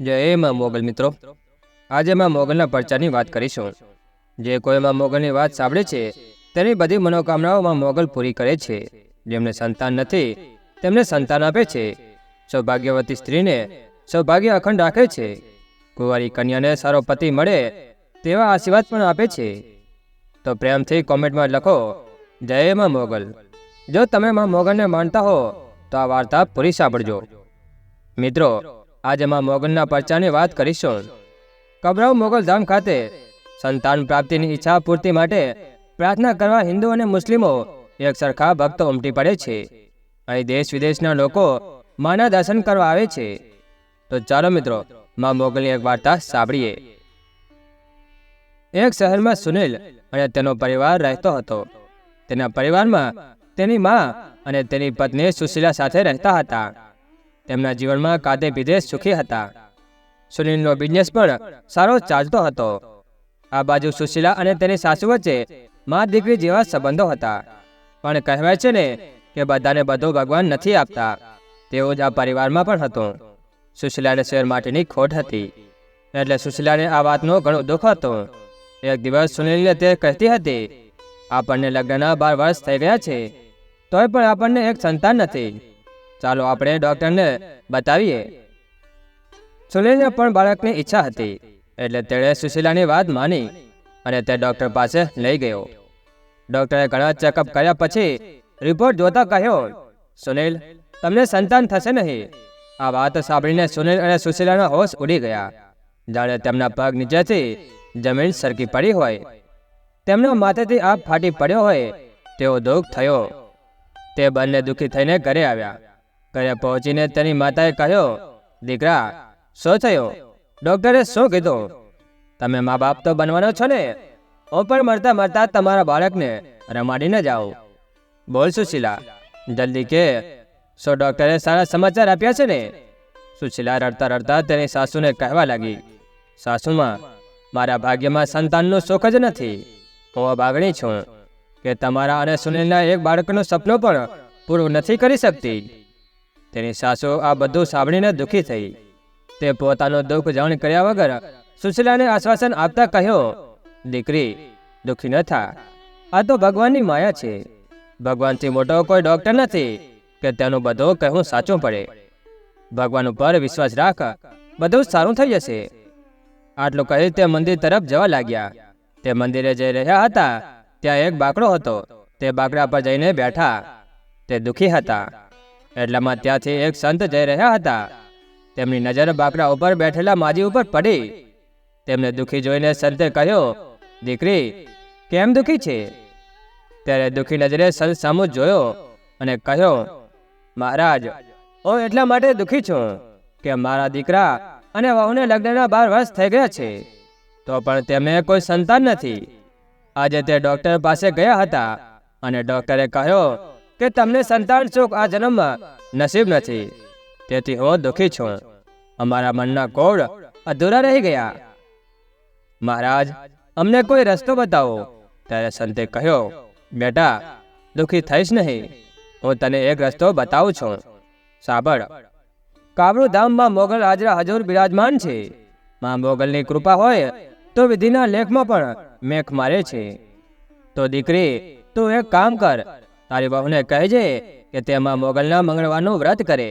જય માં મોગલ મિત્રો. આજે માં મોગલના પરચાની વાત કરીશું. જે કોઈ માં મોગલની વાત સાંભળે છે, તેની બધી મનોકામનાઓ માં મોગલ પૂરી કરે છે. જેમને સંતાન નથી, તેમને સંતાન આપે છે. સૌભાગ્યવતી સ્ત્રીને સૌભાગ્ય અખંડ રાખે છે. કુંવારી કન્યાને સારો પતિ મળે, તેવા આશીર્વાદ પણ આપે છે. તો પ્રેમથી કોમેન્ટમાં લખો, જય માં મોગલ. જો તમે માં મોગલને માનતા હો, તો આ વાર્તા પૂરી સાંભળજો. મિત્રો આજે માં મોગલના પરચાની વાત કરીશું. કબરાવ મોગલ ધામ ખાતે સંતાન પ્રાપ્તિની ઈચ્છા પૂર્તિ માટે પ્રાર્થના કરવા હિન્દુ અને મુસ્લિમો એક સરખા ભક્તો ઉમટી પડે છે. અહીં દેશ વિદેશના લોકો માના દર્શન કરવા આવે છે. તો ચાલો મિત્રો, માં મોગલની એક વાર્તા સાંભળીએ. એક શહેરમાં સુનિલ અને તેનો પરિવાર રહેતો હતો. તેના પરિવારમાં તેની મા અને તેની પત્ની સુશીલા સાથે રહેતા હતા. તેમના જીવનમાં કાતે પીધે સુખી હતા. સુનિલનો બિઝનેસ પણ સારો ચાલતો હતો. આ બાજુ સુશીલા અને તેની સાસુ વચ્ચે મા દીકરી જેવા સંબંધો હતા. પણ કહેવાય છે ને કે બધાને બધું ભગવાન નથી આપતા. તેવું જ આ પરિવારમાં પણ હતું. સુશીલાને શેર માટેની ખોટ હતી. એટલે સુશીલાને આ વાતનો ઘણો દુઃખ હતો. એક દિવસ સુનિલને તે કહેતી હતી, આપણને લગ્નના બાર વર્ષ થઈ ગયા છે. તોય પણ આપણને એક સંતાન નથી. ચાલો આપણે ડૉક્ટરને બતાવીએ. સુનિલને પણ બાળકની ઈચ્છા હતી, એટલે તેણે સુશીલાની વાત માની અને તે ડૉક્ટર પાસે લઈ ગયો. ડૉક્ટરે ઘણા ચેકઅપ કર્યા પછી રિપોર્ટ જોતા કહ્યો, સુનિલ, તમને સંતાન થશે નહીં. આ વાત સાંભળીને સુનિલ અને સુશીલાના હોશ ઉડી ગયા. જાણે તેમના પગ નીચેથી જમીન સરકી પડી હોય. તેમના માથેથી આપ ફાટી પડ્યો હોય. તેવો દુઃખ થયો. તે બંને દુઃખી થઈને ઘરે આવ્યા. ઘરે પહોંચીને તેની માતાએ કહ્યો, દીકરા, શું થયો? ડૉક્ટરે શું કીધું? તમે મા બાપ તો બનવાનો છો ને? હું પણ મરતા મરતા તમારા બાળકને રમાડીને જાઓ બોલ સુશીલા, જલ્દી કે. શું ડૉક્ટરે સારા સમાચાર આપ્યા છે ને? સુશીલા રડતા રડતા તેની સાસુને કહેવા લાગી, સાસુમાં, મારા ભાગ્યમાં સંતાનનું સુખ જ નથી. હું અભાગણી છું. કે તમારા અને સુનિલના એક બાળકનું સપનું પણ પૂરું નથી કરી શકતી. તેની સાસુ આ બધું સાંભળીને દુઃખી થઈ. તે પોતાનું દુઃખ જાણ કર્યા વગર સુશીલાને આશ્વાસન આપતા કહ્યો, દીકરી, દુઃખી ન થા. આ તો ભગવાનની માયા છે. ભગવાનથી મોટો કોઈ ડૉક્ટર નથી કે તેનું બધું કહેવું સાચું પડે. ભગવાન ઉપર વિશ્વાસ રાખ, બધું સારું થઈ જશે. આટલું કહી તે મંદિર તરફ જવા લાગ્યા. તે મંદિરે જઈ રહ્યા હતા. ત્યાં એક બાકડો હતો. તે બાકડા પર જઈને બેઠા. તે દુઃખી હતા. એટલામાં ત્યાંથી એક સંત જઈ રહ્યા હતા. તેમની નજર બાકડા ઉપર બેઠેલા માજી ઉપર પડી. તેમને દુઃખી જોઈને સંતે કહ્યો, દીકરી, કેમ દુઃખી છે? ત્યારે દુઃખી નજરે સંત સામુ જોયો અને કહ્યો, મહારાજ, હું એટલા માટે દુઃખી છું કે મારા દીકરા અને વહુને લગ્નના બાર વર્ષ થઈ ગયા છે. તો પણ તેમને કોઈ સંતાન નથી. આજે તે ડૉક્ટર પાસે ગયા હતા અને ડૉક્ટરે કહ્યો કે તમને સંતાન સુખ આ જન્મમાં નસીબ નથી. તેથી હું દુઃખી છું. અમારા મનના કોડ અધૂરા રહી ગયા. મહારાજ, અમને કોઈ રસ્તો બતાવો. ત્યારે સંતે કહ્યો, બેટા, દુઃખી થઈશ નહીં. હું તને એક રસ્તો બતાવું છું. સાંભળ. કાબરુ ધામમાં મોગલ હાજરા હજુર બિરાજમાન છે. માં મોગલની કૃપા હોય તો વિધિના લેખમાં પણ મેખ મારે છે. તો દીકરી, તું એક કામ કર. તારી બહુને કહેજે કે તેમાં મોગલના મંગળવાનું વ્રત કરે.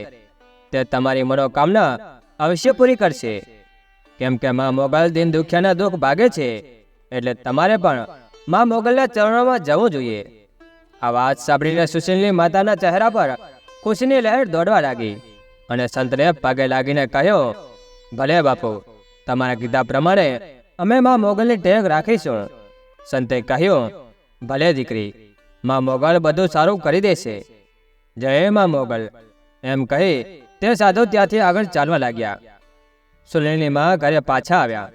તે તમારી મનોકામના અવશ્ય પૂરી કરશે. કેમ કે માં મોગલ દિન દુખ્યાના દુઃખ ભાગે છે, એટલે તમારે પણ માં મોગલના ચરણોમાં જવું જોઈએ. આ વાત સાંભળીને સુશીલની માતાના ચહેરા પર ખુશીની લહેર દોડવા લાગી અને સંતને પગે લાગીને કહ્યો, ભલે બાપુ, તમારા કીધા પ્રમાણે અમે માં મોગલની ટેક રાખીશું. સંતે કહ્યું, ભલે દીકરી માં મોગલ બધું સારું કરી દેશે. જય માં મોગલ. એમ કહી તે સાધુ ત્યાંથી આગળ ચાલવા લાગ્યા. સુનિલની માં ઘરે પાછા આવ્યા.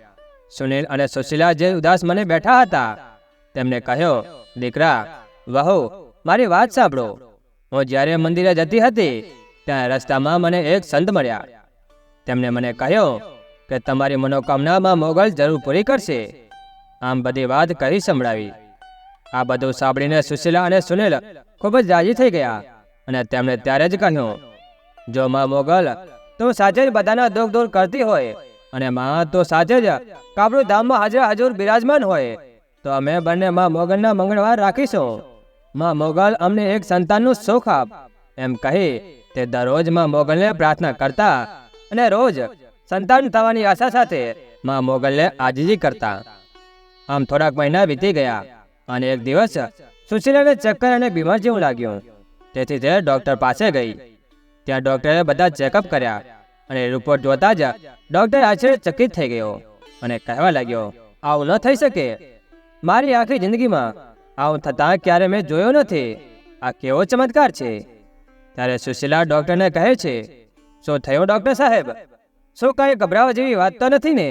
સુનિલ અને સુશીલા જે ઉદાસ મને બેઠા હતા, તેમને કહ્યો, દીકરા, વહુ, મારી વાત સાંભળો. હું જ્યારે મંદિરે જતી હતી, ત્યાં રસ્તામાં મને એક સંત મળ્યા. તેમણે મને કહ્યો કે તમારી મનોકામનામાં મોગલ જરૂર પૂરી કરશે. આમ બધી વાત કહી સંભળાવી. આ બધું સાંભળીને સુશીલા અને સુનિલ ખૂબ જ રાજી થઈ ગયા અને તેમણે ત્યારે જ કહ્યું, જો માં મોગલ, તું સાચે જ બધાના દુઃખ દૂર કરતી હોય અને માં તો સાચે જ કાપડું ધામમાં હાજર હાજર બિરાજમાન હોય, તો અમે બંને માં મોગલના મંગળવાર રાખીશું. માં મોગલ અમને એક સંતાનનું સુખ આપ. એમ કહી તે દરરોજમાં મોગલને પ્રાર્થના કરતા અને રોજ સંતાન થવાની આશા સાથે માં મોગલને આજીજી કરતા. આમ થોડાક મહિના વીતી ગયા અને એક દિવસ સુશીલાને ચક્કર અને બીમાર જેવું લાગ્યું. તેથી તે ડોક્ટર પાસે ગઈ. ત્યાં ડૉક્ટરે બધા ચેકઅપ કર્યા અને રિપોર્ટ જોતા જ ડૉક્ટર આશ્ચર્યચકિત થઈ ગયો અને કહેવા લાગ્યો, આવું ન થઈ શકે. મારી આખી જિંદગીમાં આવું થતાં ક્યારે મેં જોયો નથી. આ કેવો ચમત્કાર છે. ત્યારે સુશીલા ડૉક્ટરને કહે છે, શું થયું, ડૉક્ટર સાહેબ? શું કાંઈ ગભરાવા જેવી વાત તો નથી ને?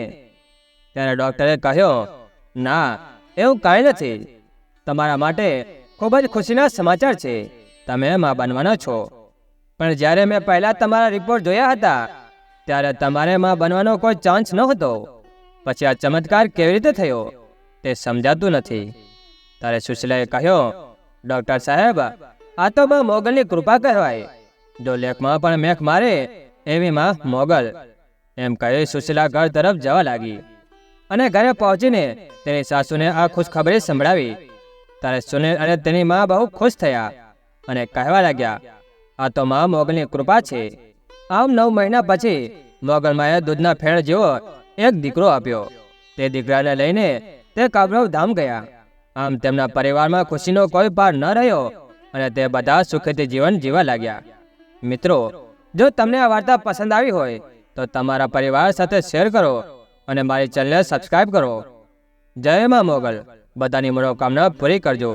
ત્યારે ડૉક્ટરે કહ્યું, ના, એવું કાંઈ નથી. તમારા માટે ખૂબ જ ખુશીના સમાચાર છે. તમે માં બનવાના છો. પણ જ્યારે મેં પહેલા તમારા રિપોર્ટ જોયા હતા, ત્યારે તમારે માં બનવાનો કોઈ ચાન્સ નહોતો. પછી આ ચમત્કાર કેવી રીતે થયો, તે સમજાતું નથી. ત્યારે સુશીલાએ કહ્યું, ડૉક્ટર સાહેબ, આ તો માં મોગલની કૃપા કહેવાય. જો લેખમાં પણ મેખ મારે, એવી માં મોગલ. એમ કહી સુશીલા ઘર તરફ જવા લાગી. અને ઘરે પહોંચીને તેની સાસુને આ ખુશખબરી સંભળાવી. ત્યારે સુનિલ અને તેની મા બહુ ખુશ થયા અને કહેવા લાગ્યા, આ તો મા મોગલની કૃપા છે. આમ નવ મહિના પછી મોગલ માએ દૂધના ફેણ જેવો એક દીકરો આપ્યો. તે દીકરાને લઈને તે કાબરવ ધામ ગયા. આમ તેમના પરિવારમાં ખુશીનો કોઈ પાર ન રહ્યો અને તે બધા સુખેથી જીવન જીવવા લાગ્યા. મિત્રો, જો તમને આ વાર્તા પસંદ આવી હોય, તો તમારા પરિવાર સાથે શેર કરો અને મારી ચેનલને સબસ્ક્રાઇબ કરો. જય મા મોગલ. બધાની મનોકામના પૂરી કરજો.